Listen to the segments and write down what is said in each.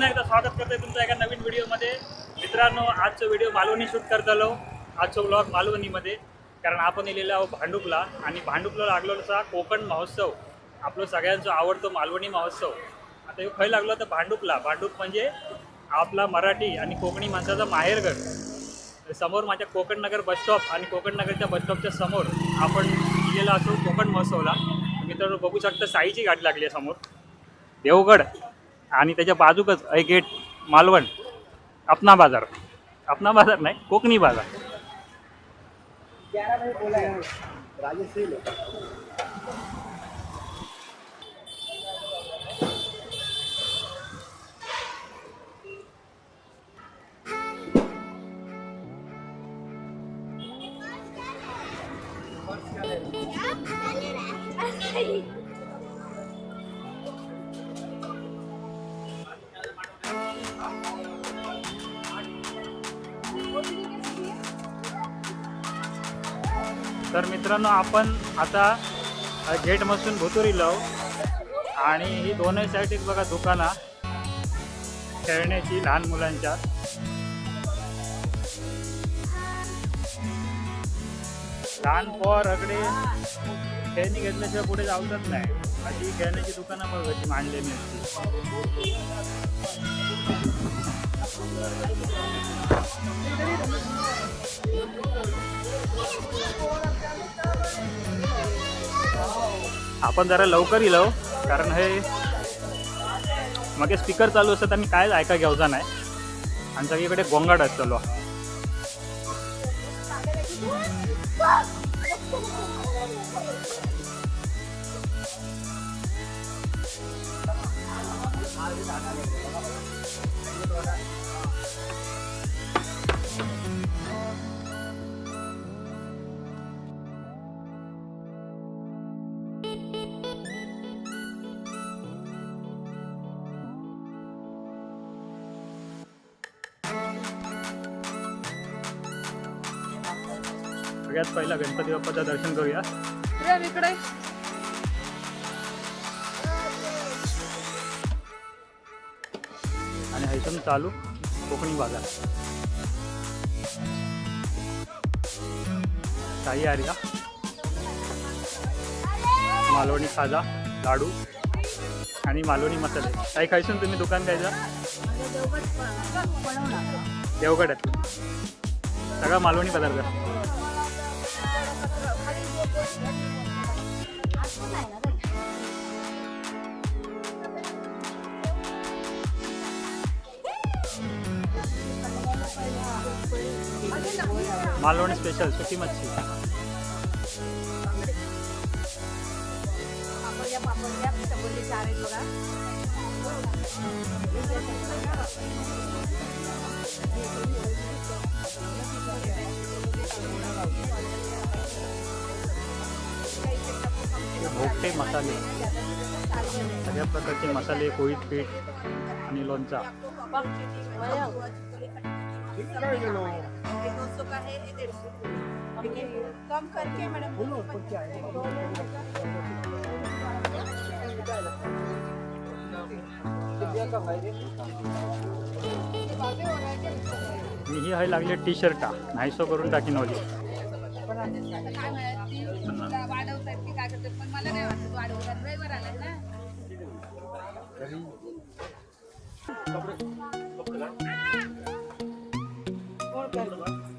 पुन्हा एकदा स्वागत करतोय तुमच्या एका नवीन व्हिडिओमध्ये. मित्रांनो आजचा व्हिडिओ मालवणी शूट करतालो आजचा ब्लॉग मालवणीमध्ये. कारण आपण लिहिलेलं आहोत भांडुपला आणि भांडुपला लागलेला कोकण महोत्सव. आपलं सगळ्यांचा आवडतो मालवणी महोत्सव. आता हे खय लागलो तर भांडुपला. भांडूप म्हणजे आपला मराठी आणि कोकणी माणसाचा माहेरघर. समोर माझ्या कोकणनगर बसस्टॉप आणि कोकणनगरच्या बसस्टॉपच्या समोर आपण गेलेलो असो कोकण महोत्सवला. मित्रांनो बघू शकता साईची गाडी लागली आहे समोर. देवगड. आणि त्याच्या बाजूकच आहे गेट मालवण अपना बाजार. अपना बाजार नाही कोकणी बाजार. तर मित्रांनो आपण आता गेटमधून भुतुरी लावू. आणि ही दोनही साईड एक बघा दुकाना. खेळण्याची लहान मुलांच्या. लहान पोर अगडे खेळणी घेतल्याशिवाय पुढे जाऊच नाही. भाजी खेळण्याची दुकानं बघ कशी मांडलेली असते आपण जरा लवकर येलो हो, कारण हे मागे स्पीकर चालू असतात आणि काय ऐका घेवचा नाही. आणि सगळीकडे गोंगाट असतलो सगळ्यात पहिला गणपती बाप्पाचं दर्शन करूया. इकडे आणि चालू कोकणी बाजार. काही आर्या मालवणी खाजा लाडू आणि मालवणी मसाले. काही खायसून तुम्ही दुकान द्यायचा देवगडात सगळा मालवणी पदार्थ. मालवणी स्पेशल सुकी मच्छी. भोगटे मसाले. सगळ्या प्रकारचे मसाले कोळीत पीठ आणि लोणचा. कम करके मैडम ही आहे लागली टी शर्टा नाहीसो करून टाकीन ओली काय वाढवतात की काय करतात पण मला नाही वाटत वाढवतात ड्रायव्हर आला ना म्हणजे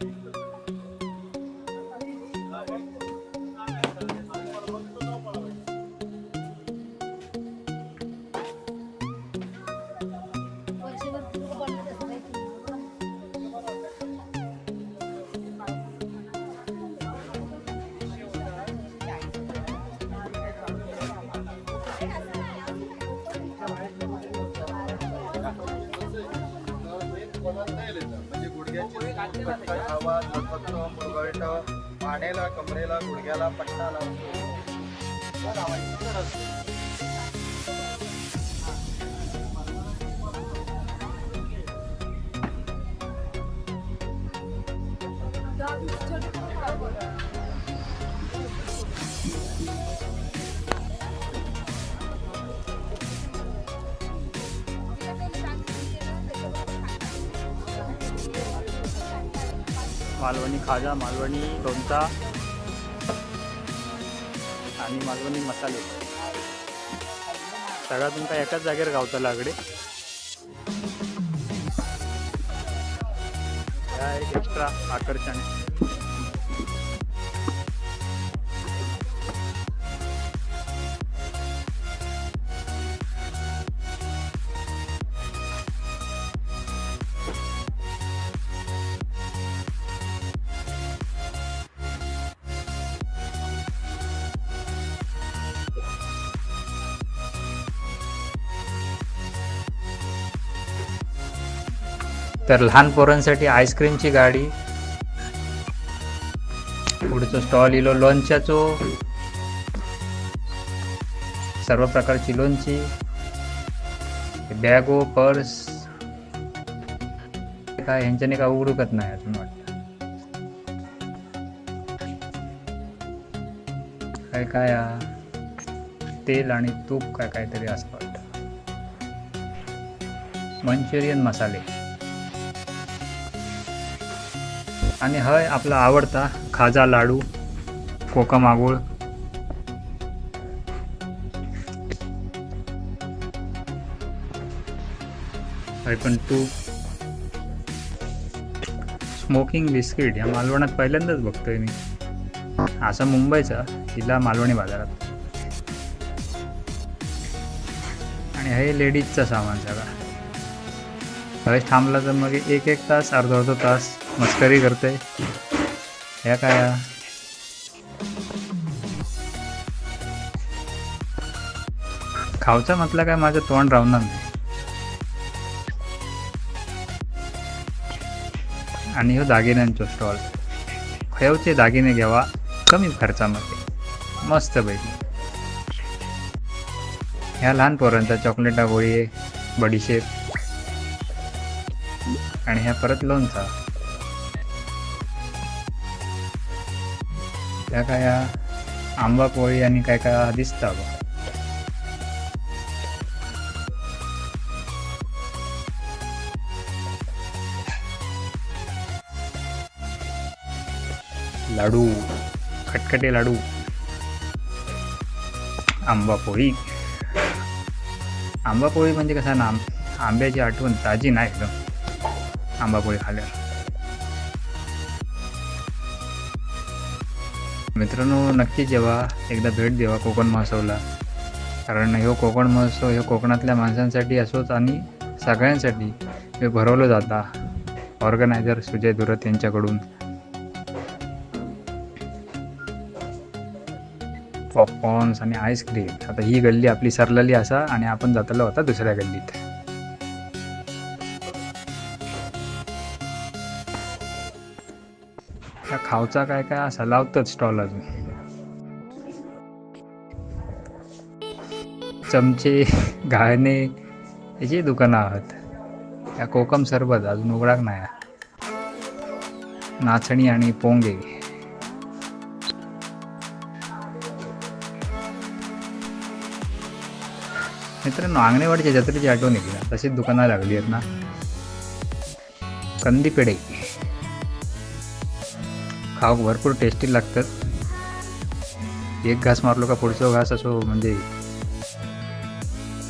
गुडघ्याची आवाज लपत मुरगळट मानेला कमरेला गुडघ्याला पट्टा लावतो. तिला ते मालवणी खाजा मालवणी लोणचा आणि मालवणी मसाले. सगळा तुमका एकाच जागेवर गावता लागडे? ह्या एक एक्स्ट्रा आकर्षण तर लहान पोरांसाठी आईस्क्रीमची गाडी पुढचं स्टॉल इलो लोणच्याचो सर्व प्रकारची लोणची बॅगो पर्स काय ह्यांच्याने काय उघडूकत नाही अजून वाटत. काय काय तेल आणि तूप काय काहीतरी असं वाटतं. मंचुरियन मसाले. आणि हय आपला आवडता खाजा लाडू कोकम आगोळ. हय पण तू. स्मोकिंग बिस्किट या मालवणात पहिल्यांदाच बघतोय मी. असा मुंबईचा तिला मालवणी बाजारात. आणि हे लेडीजचं सामान सगळं. हवेच थांबला तर मग एक एक तास अर्धा अर्धा तास. मस्करी करते. ह्या काय? हा? खावचा म्हटलं काय? माझं तोंड राहणार नाही. आणि हो दागिन्यांचो स्टॉल खयवचे दागिने घ्यावा कमी खर्चामध्ये. मस्त पैकी. ह्या लहान पोरांचा चॉकलेटा गोळी बडीशेप. आणि ह्या परत लोणचा. त्या काय आंबा पोळी आणि काय काय दिसता लाडू खटखटे लाडू आंबा पोळी. आंबा पोळी म्हणजे कसा ना आंब- आंब्याची आठवण ताजी नाही एकदम. आंबापोळी खाल्यावर मित्रांनो नक्की जेव्हा एकदा भेट द्यावा कोकण महोत्सवला. कारण ह्यो कोकण महोत्सव ह्यो कोकणातल्या माणसांसाठी असोच आणि सगळ्यांसाठी हे भरवलं जाता. ऑर्गनायझर सुजय धुरत यांच्याकडून. पॉपकॉर्न्स आणि आईस्क्रीम. आता ही गल्ली आपली सरलेली असा आणि आपण जातलो होता दुसऱ्या गल्लीत. खावचा काय काय असा लावतात स्टॉल अजून. चमचे घाळणे याची दुकानं आहात. या कोकम सरबत अजून उघडाक नाही. नाचणी आणि पोंगे. मित्रांनो आंगणेवाडीच्या जत्रेची आठवण येते ना तशीच दुकानं लागली आहेत ना? कंदी पेढे खाऊ भरपूर टेस्टी लागतात. एक घास मारलो का पुढचा घास असो म्हणजे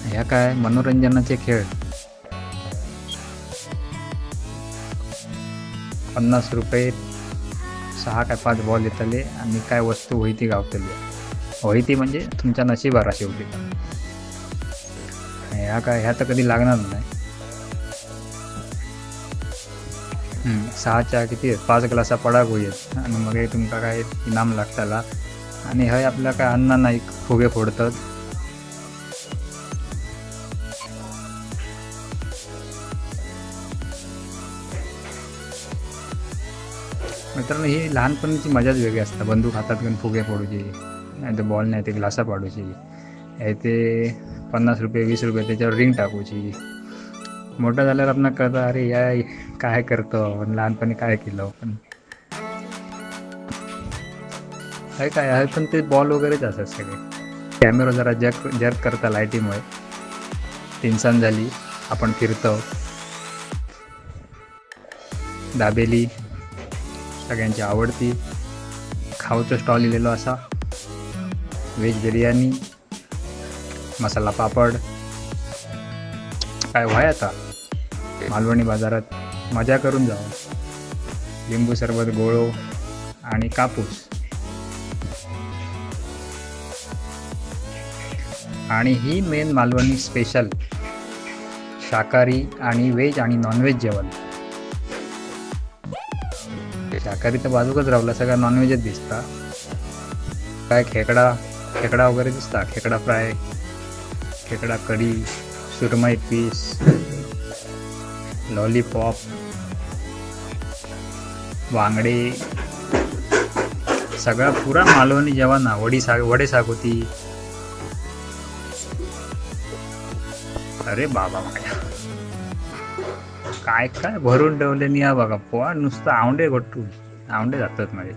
ह्या काय मनोरंजनाचे खेळ. पन्नास रुपये सहा काय पाच बॉल येतले आणि काय वस्तू होई ती गावतली. होई ती म्हणजे तुमच्या नशिबारा शेवटी. ह्या काय ह्या तर कधी लागणार नाही. सहाच्या किती आहेत? पाच ग्लासा पडाक होईल आणि मग हे तुमका काय इनाम लागताला आणि हय आपल्या काय अन्न नाही फुगे फोडतात मित्रांनो ही लहानपणीची मजाच वेगळी असते बंदूक हातात घेऊन फुगे फोडूची नाही तर बॉल नाही ते ग्लासा पाडूची नाही ते पन्नास रुपये वीस रुपये त्याच्यावर रिंग टाकूची मोठं झाल्यावर आपण कळतं अरे या काय करतो आपण लहानपणी काय केलं पण. काय काय आहे पण ते बॉल वगैरेच असतात सगळे. कॅमेरा जरा जग जर्क करता लाईटीमुळे टेन्शन झाली आपण फिरतो. दाबेली सगळ्यांची आवडती. खाऊचं स्टॉल लिहिलेलो असा. व्हेज बिर्याणी मसाला पापड. काय व्हाय आता? मालवणी बाजारात मजा करून जावं लिंबू सरबत गोळो आणि कापूस. आणि ही मेन मालवणी स्पेशल शाकाहारी आणि व्हेज आणि नॉनव्हेज जेवण. शाकाहारी तर बाजूकच राहिला सगळं नॉनव्हेजच दिसता. काय खेकडा खेकडा वगैरे दिसता? खेकडा फ्राय खेकडा कढी. सुरमई पीस लॉलीपॉप वांगडे सगळा पुरा मालवणी जेवण ना वडी साग वडे साग होती अरे बाबा माझ्या काय काय भरून ठेवले मी हा बघा पोहा नुसतं आवंडे घट्टू आवंडे जातात माझे.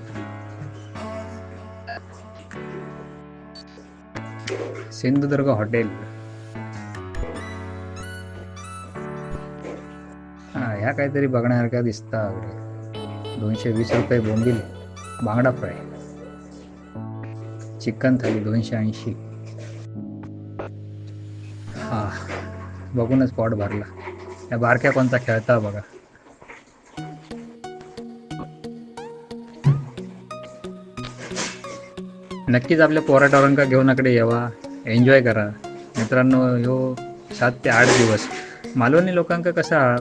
सिंधुदुर्ग हॉटेल. काहीतरी बघण्यासारख्या दिसता वगैरे. दोनशे वीस रुपये बोंबील बांगडा फ्राय. चिकन थाली दोनशे ऐंशी. हा बघूनच पॉट भरला. या बारक्या कोणता खेळता बघा. नक्कीच आपल्या पोराटोरांका घेऊन इकडे यावा. एन्जॉय करा. मित्रांनो ह्यो सात ते आठ दिवस. मालवणी लोकांका कसा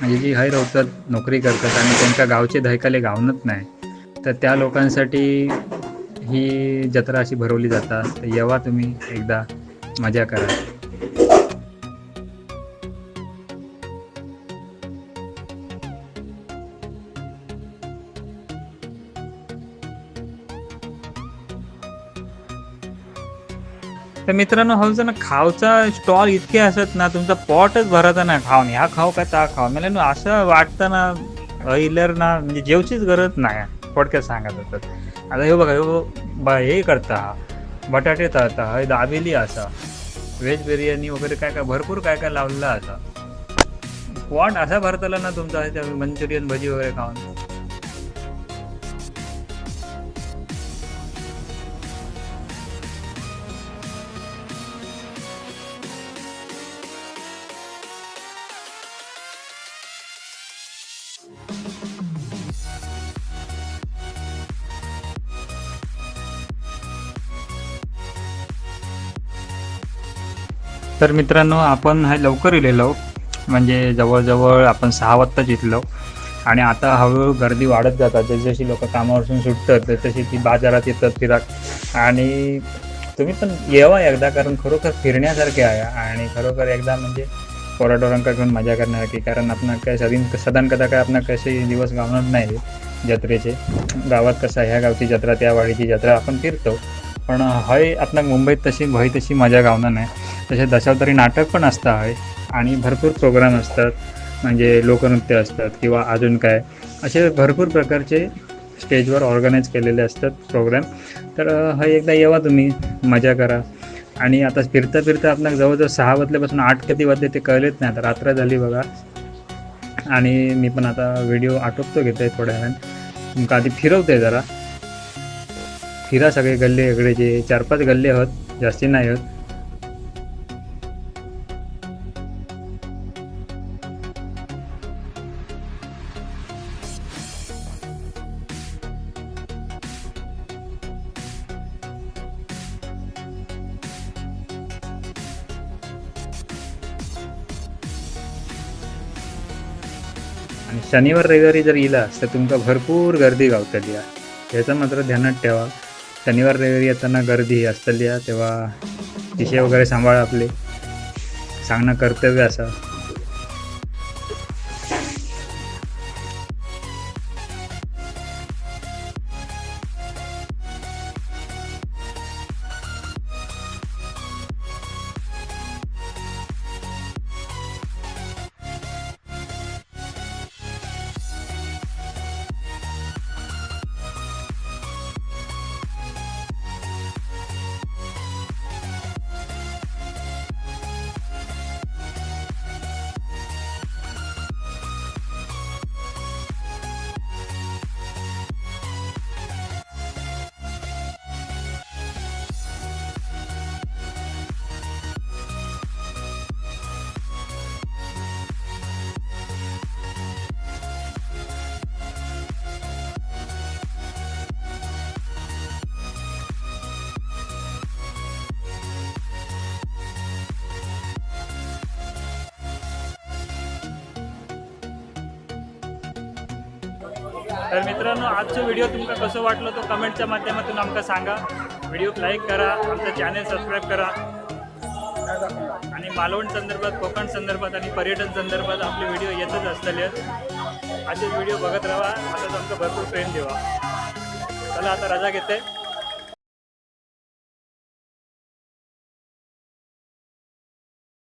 म्हणजे जी हैर होतात नोकरी करतात आणि त्यांच्या गावचे दहकाले गावनच नाही तर त्या लोकांसाठी ही जत्रा अशी भरवली जातात. तर येवा तुम्ही एकदा मजा करा. तर मित्रांनो हो ना खावचा स्टॉल इतके असत ना तुमचा पॉटच भरायचा ना खाऊन ह्या खाऊ का ता खाऊ? मला ना असं वाटतं ना इलर ना म्हणजे जेवचीच गरज नाही थोडक्यात सांगत होतात आता हे बघा बा ब- हे करता बटाटे तळता हे दाबेली असा व्हेज बिर्याणी वगैरे काय काय भरपूर काय काय लावलेलं असा. पॉट असा भरतला ना तुमचा मंचुरियन भजी वगैरे खाऊन. तर मित्रांनो आपण हे लवकर इलेलो. म्हणजे जवळजवळ आपण सहा वाजता जितलो आणि आता हळूहळू गर्दी वाढत जातात. जशी जशी लोक कामावरसून सुटतात तर तशी ती बाजारात येतात फिराक. आणि तुम्ही पण येवा एकदा कारण खरोखर फिरण्यासारखे आहे. आणि खरोखर एकदा म्हणजे पोराटोरांका घेऊन मजा करण्यासारखी कारण आपण काय सदिन सदान कदा काय आपण कसे दिवस गावणार नाही जत्रेचे. गावात कसं ह्या गावची जत्रा त्या वाडीची जत्रा आपण फिरतो. पण हय आपणाक मुंबईत तशी भय तशी मजा गावणार नाही. तसे दशावतारी नाटक पण असतं हय. आणि भरपूर प्रोग्राम असतात म्हणजे लोकनृत्य असतात किंवा अजून काय. असे भरपूर प्रकारचे स्टेजवर ऑर्गनाईज केलेले असतात प्रोग्राम तर हय एकदा येवा तुम्ही मजा करा. आणि आता फिरता फिरता आपणाक जवळजवळ सहा वाजल्यापासून आठ कधी वाजले ते कळलेच नाही. आता रात्र झाली बघा. आणि मी पण आता व्हिडिओ आटोपतो घेतोय थोड्या वेळानं. तुमका आधी फिरवते जरा. फिरा सगळे गल्ले इकडे जे चार पाच गल्ले आहेत जास्ती नाही आहेत. आणि शनिवार रविवारी जर इलास तर तुमका भरपूर गर्दी गावतली याचं मात्र ध्यानात ठेवा. शनिवार रविवारी येताना गर्दी असतली तेव्हा विषय वगैरे सांभाळा आपले. सांगणं कर्तव्य असा. तर मित्रांनो आजचो व्हिडिओ तुमका कसं वाटलं तो कमेंटच्या माध्यमातून आमकां सांगा. व्हिडिओ लाईक करा आमचं चॅनल सबस्क्राईब करा. आणि मालवण संदर्भात कोकण संदर्भात आणि पर्यटन संदर्भात आपले व्हिडिओ येतच असतले. असेच व्हिडिओ बघत राहा. असंच आमचं भरपूर प्रेम देवा चला आता रजा घेते.